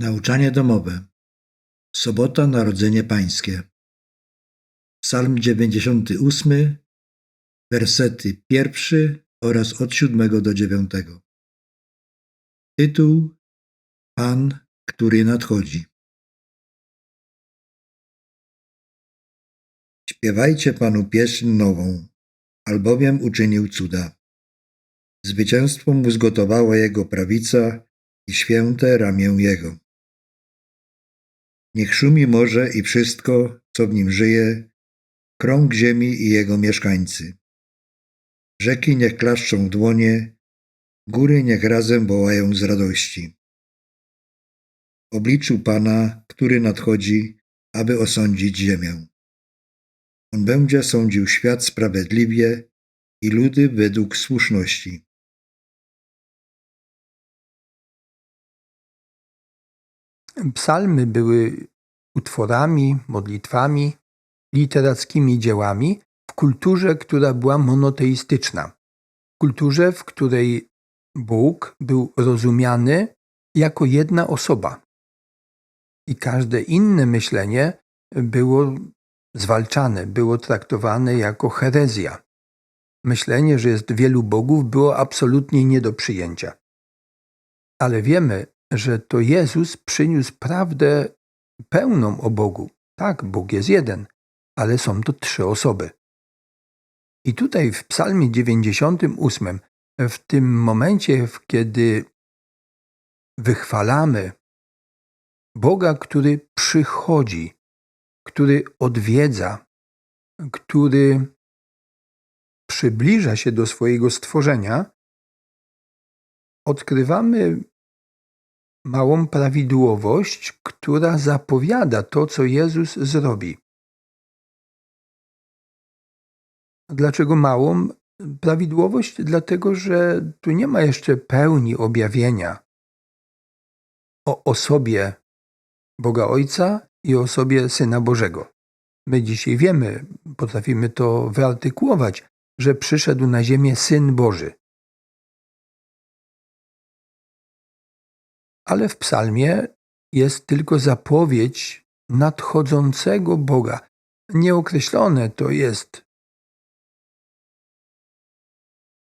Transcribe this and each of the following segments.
Nauczanie domowe. Sobota Narodzenie Pańskie. Psalm 98, wersety pierwszy oraz od siódmego do dziewiątego. Tytuł Pan, który nadchodzi. Śpiewajcie Panu pieśń nową, albowiem uczynił cuda. Zwycięstwo mu zgotowała Jego prawica i święte ramię Jego. Niech szumi morze i wszystko, co w nim żyje, krąg ziemi i jego mieszkańcy. Rzeki niech klaszczą w dłonie, góry niech razem wołają z radości. W obliczu Pana, który nadchodzi, aby osądzić ziemię. On będzie sądził świat sprawiedliwie i ludy według słuszności. Psalmy były utworami, modlitwami, literackimi dziełami w kulturze, która była monoteistyczna. W kulturze, w której Bóg był rozumiany jako jedna osoba. I każde inne myślenie było zwalczane, było traktowane jako herezja. Myślenie, że jest wielu bogów, było absolutnie nie do przyjęcia. Ale wiemy, że to Jezus przyniósł prawdę pełną o Bogu. Tak, Bóg jest jeden, ale są to trzy osoby. I tutaj w Psalmie 98, w tym momencie, kiedy wychwalamy Boga, który przychodzi, który odwiedza, który przybliża się do swojego stworzenia, odkrywamy małą prawidłowość, która zapowiada to, co Jezus zrobi. Dlaczego małą prawidłowość? Dlatego, że tu nie ma jeszcze pełni objawienia o osobie Boga Ojca i osobie Syna Bożego. My dzisiaj wiemy, potrafimy to wyartykułować, że przyszedł na ziemię Syn Boży. Ale w psalmie jest tylko zapowiedź nadchodzącego Boga. Nieokreślone to jest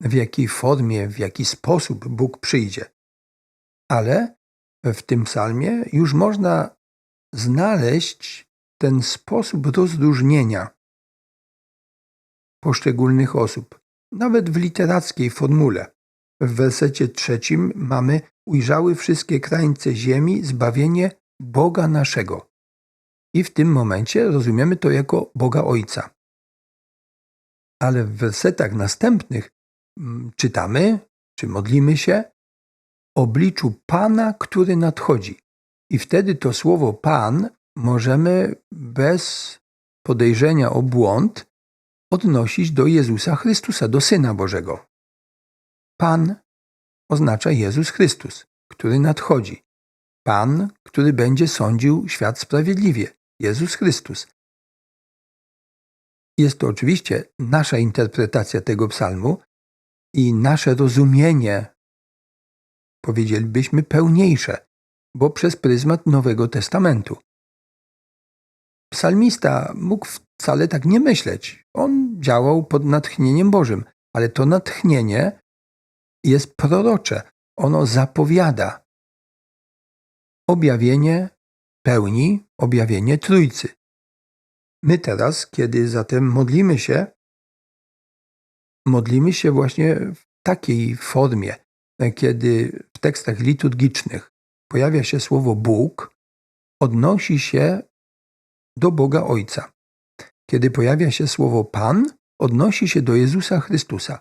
w jakiej formie, w jaki sposób Bóg przyjdzie. Ale w tym psalmie już można znaleźć ten sposób rozróżnienia poszczególnych osób, nawet w literackiej formule. W wersecie trzecim mamy ujrzały wszystkie krańce ziemi zbawienie Boga naszego. I w tym momencie rozumiemy to jako Boga Ojca. Ale w wersetach następnych mm, czytamy, czy modlimy się, obliczu Pana, który nadchodzi. I wtedy to słowo Pan możemy bez podejrzenia o błąd odnosić do Jezusa Chrystusa, do Syna Bożego. Pan oznacza Jezus Chrystus, który nadchodzi. Pan, który będzie sądził świat sprawiedliwie. Jezus Chrystus. Jest to oczywiście nasza interpretacja tego psalmu i nasze rozumienie, powiedzielibyśmy, pełniejsze, bo przez pryzmat Nowego Testamentu. Psalmista mógł wcale tak nie myśleć. On działał pod natchnieniem Bożym, ale to natchnienie jest prorocze. Ono zapowiada objawienie pełni, objawienie Trójcy. My teraz, kiedy zatem modlimy się, modlimy się właśnie w takiej formie, kiedy w tekstach liturgicznych pojawia się słowo Bóg, odnosi się do Boga Ojca. Kiedy pojawia się słowo Pan, odnosi się do Jezusa Chrystusa.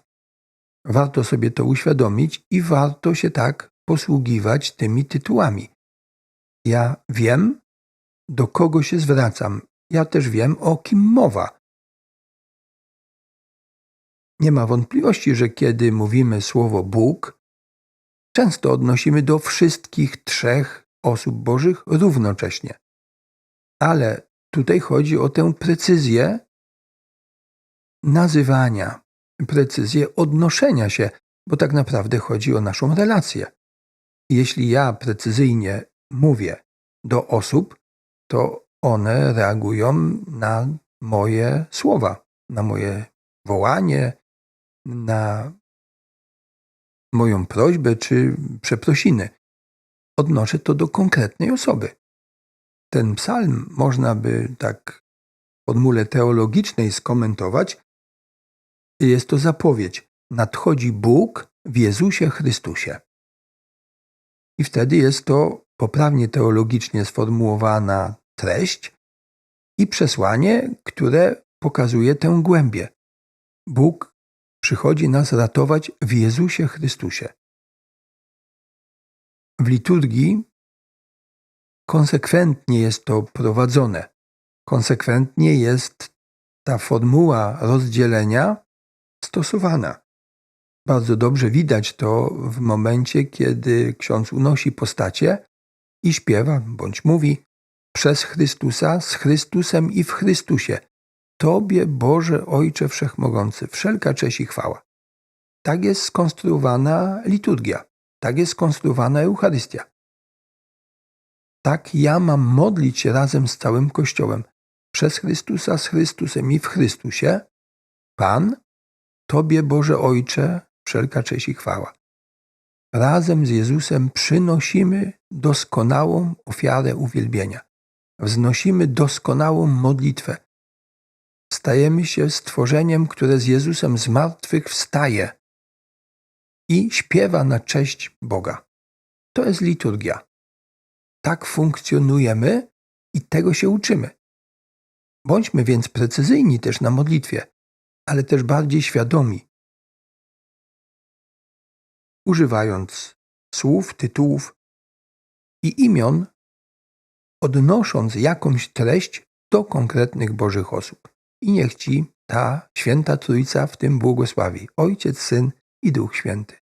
Warto sobie to uświadomić i warto się tak posługiwać tymi tytułami. Ja wiem, do kogo się zwracam. Ja też wiem, o kim mowa. Nie ma wątpliwości, że kiedy mówimy słowo Bóg, często odnosimy do wszystkich trzech osób Bożych równocześnie. Ale tutaj chodzi o tę precyzję nazywania, precyzję odnoszenia się, bo tak naprawdę chodzi o naszą relację. Jeśli ja precyzyjnie mówię do osób, to one reagują na moje słowa, na moje wołanie, na moją prośbę czy przeprosiny. Odnoszę to do konkretnej osoby. Ten psalm można by tak w formule teologicznej skomentować. Jest to zapowiedź. Nadchodzi Bóg w Jezusie Chrystusie. I wtedy jest to poprawnie teologicznie sformułowana treść i przesłanie, które pokazuje tę głębię. Bóg przychodzi nas ratować w Jezusie Chrystusie. W liturgii konsekwentnie jest to prowadzone. Konsekwentnie jest ta formuła rozdzielenia stosowana. Bardzo dobrze widać to w momencie, kiedy ksiądz unosi postacie i śpiewa bądź mówi przez Chrystusa, z Chrystusem i w Chrystusie. Tobie, Boże Ojcze Wszechmogący, wszelka cześć i chwała. Tak jest skonstruowana liturgia, tak jest skonstruowana Eucharystia. Tak ja mam modlić się razem z całym Kościołem przez Chrystusa, z Chrystusem i w Chrystusie. Pan, Tobie, Boże Ojcze, wszelka cześć i chwała. Razem z Jezusem przynosimy doskonałą ofiarę uwielbienia. Wznosimy doskonałą modlitwę. Stajemy się stworzeniem, które z Jezusem z martwych wstaje i śpiewa na cześć Boga. To jest liturgia. Tak funkcjonujemy i tego się uczymy. Bądźmy więc precyzyjni też na modlitwie, ale też bardziej świadomi, używając słów, tytułów i imion, odnosząc jakąś treść do konkretnych Bożych osób. I niech Ci ta święta Trójca w tym błogosławi Ojciec, Syn i Duch Święty.